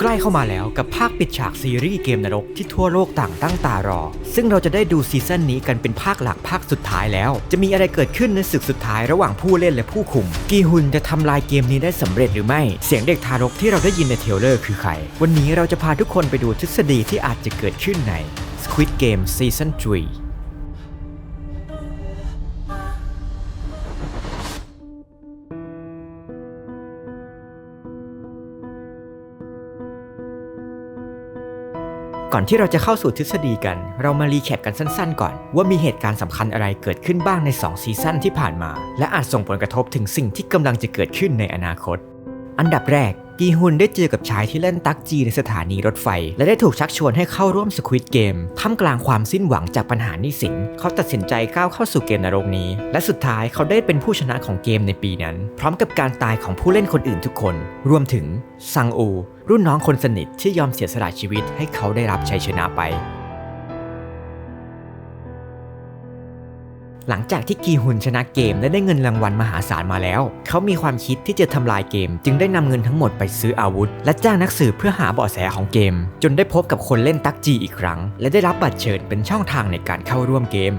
ใกล้เข้ามาแล้วกับภาคปิดฉากซีรีส์เกมนรกที่ทั่วโลกต่างตั้งตารอ ซึ่งเราจะได้ดูซีซั่นนี้กันเป็นภาคหลักภาคสุดท้ายแล้ว จะมีอะไรเกิดขึ้นในศึกสุดท้ายระหว่างผู้เล่นและผู้คุม กีฮุนจะทำลายเกมนี้ได้สำเร็จหรือไม่ เสียงเด็กทารกที่เราได้ยินในเทลเลอร์คือใคร วันนี้เราจะพาทุกคนไปดูทฤษฎีที่อาจจะเกิดขึ้นใน Squid Game Season 3 ก่อนที่เราจะเข้าสู่ทฤษฎีกัน เรามารีแคปกันสั้นๆ ก่อน ว่ามีเหตุการณ์สำคัญอะไรเกิดขึ้นบ้างใน 2 ซีซั่นที่ผ่านมา และอาจส่งผลกระทบถึงสิ่งที่กำลังจะเกิดขึ้นในอนาคต อันดับแรก กีฮุนได้เจอกับชายที่เล่นตักจีในสถานีรถไฟ และได้ถูกชักชวนให้เข้าร่วมสควิตเกมท่ามกลางความสิ้นหวังจากปัญหาหนี้สิน เขาตัดสินใจก้าวเข้าสู่เกมนรกนี้ และสุดท้ายเขาได้เป็นผู้ชนะของเกมในปีนั้น พร้อมกับการตายของผู้เล่นคนอื่นทุกคน รวมถึงซังอูรุ่นน้องคนสนิทที่ยอมเสียสละชีวิตให้เขาได้รับชัยชนะไป หลังจากที่กีฮุนชนะเกมและได้เงินรางวัลมหาศาลมาแล้ว เขามีความคิดที่จะทำลายเกม จึงได้นำเงินทั้งหมดไปซื้ออาวุธ และจ้างนักสืบเพื่อหาเบาะแสของเกม จนได้พบกับคนเล่นตักจีอีกครั้ง และได้รับบัตรเชิญเป็นช่องทางในการเข้าร่วมเกม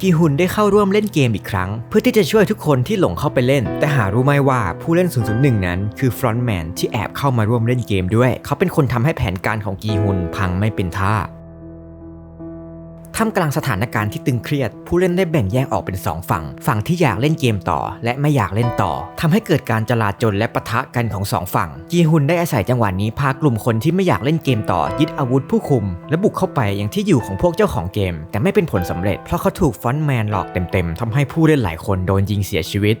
กีฮุนได้เข้าร่วมเล่นเกมอีกครั้ง เพื่อที่จะช่วยทุกคนที่หลงเข้าไปเล่น แต่หารู้ไหมว่าผู้เล่น 001 นั้น คือฟรอนต์แมนที่แอบเข้ามาร่วมเล่นเกมด้วย เขาเป็นคนทำให้แผนการของกีฮุนพังไม่เป็นท่า ท่ามกลางสถานการณ์ที่ตึงเครียด ผู้เล่นได้แบ่งแยกออกเป็น 2 ฝั่ง ฝั่งที่อยากเล่นเกมต่อ และไม่อยากเล่นต่อทำให้เกิดการจลาจลและปะทะกันของ 2 ฝั่ง จีฮุนได้อาศัยจังหวะนี้พากลุ่มคนที่ไม่อยากเล่นเกมต่อยึดอาวุธผู้คุม และบุกเข้าไปยังที่อยู่ของพวกเจ้าของเกม แต่ไม่เป็นผลสำเร็จเพราะเขาถูกฟอนต์แมนหลอกเต็มๆทำให้ผู้เล่นหลายคนโดนยิงเสียชีวิต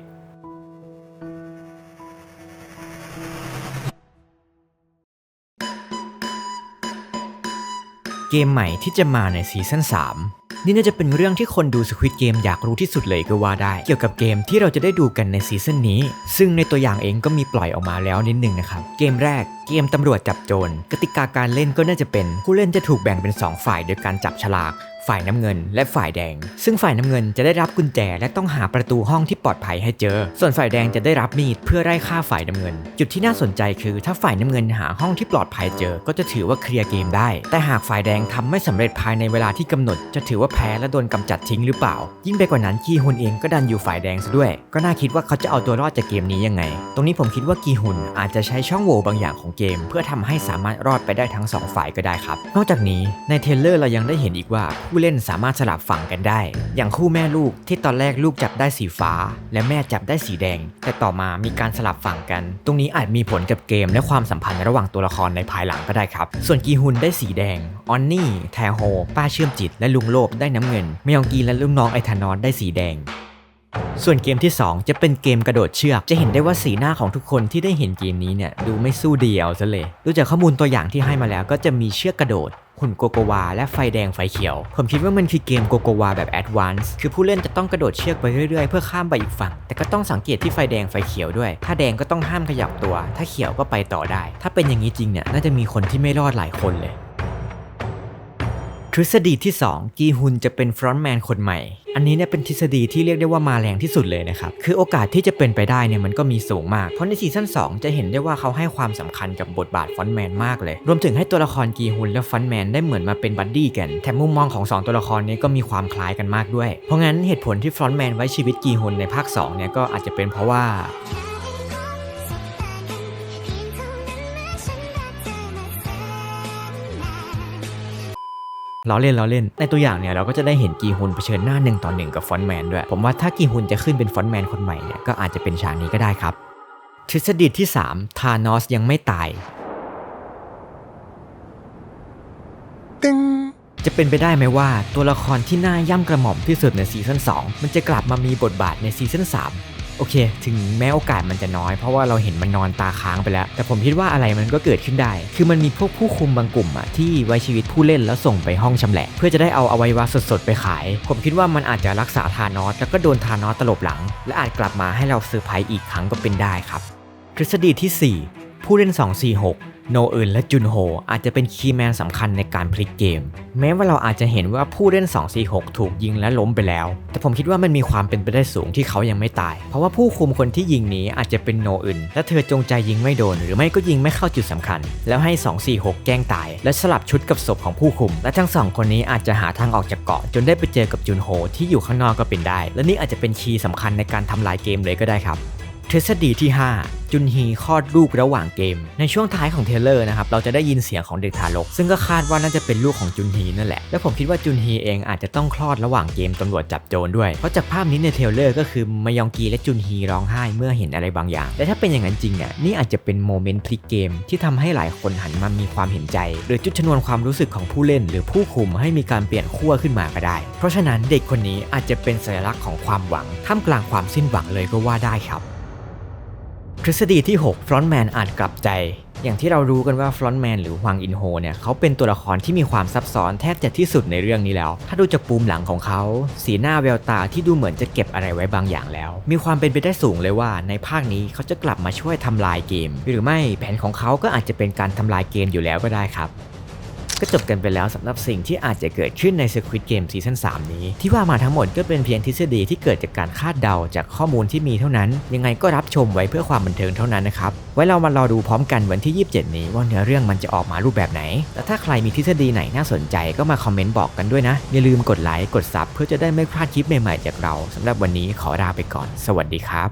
เกมใหม่ที่จะมาในซีซั่น3 นี่น่าจะเป็นเรื่องที่คนดูสควิตเกมอยากรู้ที่สุดเลยก็ว่าได้ เกี่ยวกับเกมที่เราจะได้ดูกันในซีซั่นนี้ ซึ่งในตัวอย่างเองก็มีปล่อยออกมาแล้วนิดนึงนะครับ เกมแรกเกมตำรวจจับโจรกติกาการเล่นก็น่าจะเป็นผู้เล่นจะถูกแบ่งเป็น 2 ฝ่ายโดยการจับฉลาก ฝ่ายน้ำเงิน และฝ่ายแดง ซึ่งฝ่ายน้ำเงินจะได้รับกุญแจและต้องหาประตูห้องที่ปลอดภัยให้เจอ ส่วนฝ่ายแดงจะได้รับมีดเพื่อไล่ฆ่าฝ่ายน้ำเงิน จุดที่น่าสนใจคือถ้าฝ่ายน้ำเงินหาห้องที่ปลอดภัยเจอ ก็จะถือว่าเคลียร์เกมได้ แต่หากฝ่ายแดงทำไม่สำเร็จภายในเวลาที่กำหนด จะถือว่าแพ้และโดนกำจัดทิ้งหรือเปล่า ยิ่งไปกว่านั้นกีฮุนเองก็ดันอยู่ฝ่ายแดงซะด้วย ก็น่าคิดว่าเขาจะเอาตัวรอดจากเกมนี้ยังไง ตรงนี้ผมคิดว่ากีฮุนอาจจะใช้ช่องโหว่บางอย่างของเกม เพื่อทำให้สามารถรอดไปได้ทั้งสองฝ่ายก็ได้ครับ นอกจากนี้ในเทเลอร์เรายังได้เห็นอีกว่าผู้เล่นสามารถสลับฝั่งกันได้ อย่างคู่แม่ลูกที่ตอนแรกลูกจับได้สีฟ้า และแม่จับได้สีแดง แต่ต่อมามีการสลับฝั่งกัน ตรงนี้อาจมีผลกับเกมและความสัมพันธ์ระหว่างตัวละครในภายหลังก็ได้ครับ ส่วนกีฮุนได้สีแดง ออนนี่ แทโฮ ป้าเชื่อมจิต และลุงโลบได้น้ำเงินเมยองกีและลูกน้องไอธานอสได้สีแดงส่วนเกมที่ 2 จะเป็นเกมกระโดดเชือก จะเห็นได้ว่าสีหน้าของทุกคนที่ได้เห็นเกมนี้เนี่ยดูไม่สู้ดีเอาซะเลย ดูจากข้อมูลตัวอย่างที่ให้มาแล้วก็จะมีเชือกกระโดด หุ่นโกโกวาและไฟแดงไฟเขียว ผมคิดว่ามันคือเกมโกโกวาแบบแอดวานซ์คือผู้เล่นจะต้องกระโดดเชือกไปเรื่อยๆ เพื่อข้ามไปอีกฝั่ง แต่ก็ต้องสังเกตที่ไฟแดงไฟเขียวด้วย ถ้าแดงก็ต้องห้ามขยับตัว ถ้าเขียวก็ไปต่อได้ ถ้าเป็นอย่างนี้จริงเนี่ยน่าจะมีคนที่ไม่รอดหลายคนเลย ทฤษฎีที่ 2 กีฮุนจะเป็นฟรอนต์แมนคนใหม่ อันนี้เนี่ยเป็นทฤษฎีที่เรียกได้ว่ามาแรงที่สุดเลยนะครับ คือโอกาสที่จะเป็นไปได้เนี่ยมันก็มีสูงมาก เพราะในซีซั่น2 จะเห็นได้ว่าเขาให้ความสำคัญกับบทบาทฟรอนต์แมนมากเลย รวมถึงให้ตัวละครกีฮุนและฟรอนต์แมนได้เหมือนมาเป็นบัดดี้กัน แถมมุมมองของ 2 ตัวละครนี้ก็มีความคล้ายกันมากด้วย เพราะงั้นเหตุผลที่ฟรอนต์แมนไว้ชีวิตกีฮุนในภาค2เนี่ยก็อาจจะเป็นเพราะว่า ล้อเล่นล้อเล่น ในตัวอย่างเนี่ยเราก็จะได้เห็นกีฮุนเผชิญหน้าหนึ่งต่อหนึ่งกับฟอนต์แมนด้วย ผมว่าถ้ากีฮุนจะขึ้นเป็นฟอนต์แมนคนใหม่เนี่ยก็อาจจะเป็นฉากนี้ก็ได้ครับ ทฤษฎีที่ 3 ทานอสยังไม่ตายจะเป็นไปได้ไหมว่าตัวละครที่น่าย่ำกระหม่อมที่สุดในซีซั่น2มันจะกลับมามีบทบาทในซีซั่น3 โอเค ถึงแม้โอกาสมันจะน้อย เพราะว่าเราเห็นมันนอนตาค้างไปแล้ว แต่ผมคิดว่าอะไรมันก็เกิดขึ้นได้ คือมันมีพวกผู้คุมบางกลุ่มอะที่ไว้ชีวิตผู้เล่นแล้วส่งไปห้องชำแหละ เพื่อจะได้เอาอวัยวะสดๆไปขาย ผมคิดว่ามันอาจจะรักษาทานอสแล้วก็โดนทานอสตลบหลัง และอาจกลับมาให้เราเซอร์ไพรส์อีกครั้งก็เป็นได้ครับ ทฤษฎีที่ 4 ผู้เล่น 246 โนอื่นและจุนโฮอาจจะเป็นคีย์แมนสำคัญในการพลิกเกม แม้ว่าเราอาจจะเห็นว่าผู้เล่น 246 ถูกยิงและล้มไปแล้ว แต่ผมคิดว่ามันมีความเป็นไปได้สูงที่เขายังไม่ตาย เพราะว่าผู้คุมคนที่ยิงนี้อาจจะเป็นโนอื่นและเธอจงใจยิงไม่โดน หรือไม่ก็ยิงไม่เข้าจุดสำคัญ แล้วให้ 246 แกล้งตาย และสลับชุดกับศพของผู้คุม และทั้งสองคนนี้อาจจะหาทางออกจากเกาะจนได้ไปเจอกับจุนโฮที่อยู่ข้างนอกก็เป็นได้ และนี่อาจจะเป็นคีย์สำคัญในการทำลายเกมเลยก็ได้ครับ ทฤษฎีที่ 5 จุนฮีคลอดลูกระหว่างเกม ในช่วงท้ายของเทเลอร์นะครับเราจะได้ยินเสียงของเด็กทารก ซึ่งก็คาดว่าน่าจะเป็นลูกของจุนฮีนั่นแหละ และผมคิดว่าจุนฮีเองอาจจะต้องคลอดระหว่างเกมตำรวจจับโจรด้วย เพราะจากภาพนี้ในเทเลอร์ก็คือมายองกีและจุนฮีร้องไห้เมื่อเห็นอะไรบางอย่าง และถ้าเป็นอย่างนั้นจริงอะนี่อาจจะเป็นโมเมนต์พลิกเกมที่ทำให้หลายคนหันมามีความเห็นใจ หรือจุดชนวนความรู้สึกของผู้เล่น หรือผู้คุมให้มีการเปลี่ยนขั้วขึ้นมาก็ได้ เพราะฉะนั้นเด็กคนนี้อาจจะเป็นสัญลักษณ์ของความหวังท่ามกลางความสิ้นหวังเลยก็ว่าได้ครับ ทฤษฎีที่ 6 ฟรอนต์แมนอาจกลับใจ อย่างที่เรารู้กันว่าฟรอนต์แมนหรือฮวังอินโฮเนี่ยเขาเป็นตัวละครที่มีความซับซ้อนแทบจะที่สุดในเรื่องนี้แล้ว ถ้าดูจากปูมหลังของเขา สีหน้าแววตาที่ดูเหมือนจะเก็บอะไรไว้บางอย่างแล้ว มีความเป็นไปได้สูงเลยว่า ในภาคนี้เขาจะกลับมาช่วยทำลายเกม หรือไม่แผนของเขาก็อาจจะเป็นการทำลายเกมอยู่แล้วก็ได้ครับ ก็จบกันไปแล้วสำหรับสิ่งที่อาจจะเกิดขึ้นใน Squid Game ซีซั่น3นี้ ที่ว่ามาทั้งหมดก็เป็นเพียงทฤษฎีที่เกิดจากการคาดเดาจากข้อมูลที่มีเท่านั้น ยังไงก็รับชมไว้เพื่อความบันเทิงเท่านั้นนะครับ ไว้เรามารอดูพร้อมกันวันที่ 27 นี้ว่าเนื้อเรื่องมันจะออกมารูปแบบไหนและถ้าใครมีทฤษฎีไหนน่าสนใจก็มาคอมเมนต์บอกกันด้วยนะ อย่าลืมกดไลค์ กดซับเพื่อจะได้ไม่พลาดคลิปใหม่ๆจากเราสำหรับวันนี้ขอลาไปก่อน สวัสดีครับ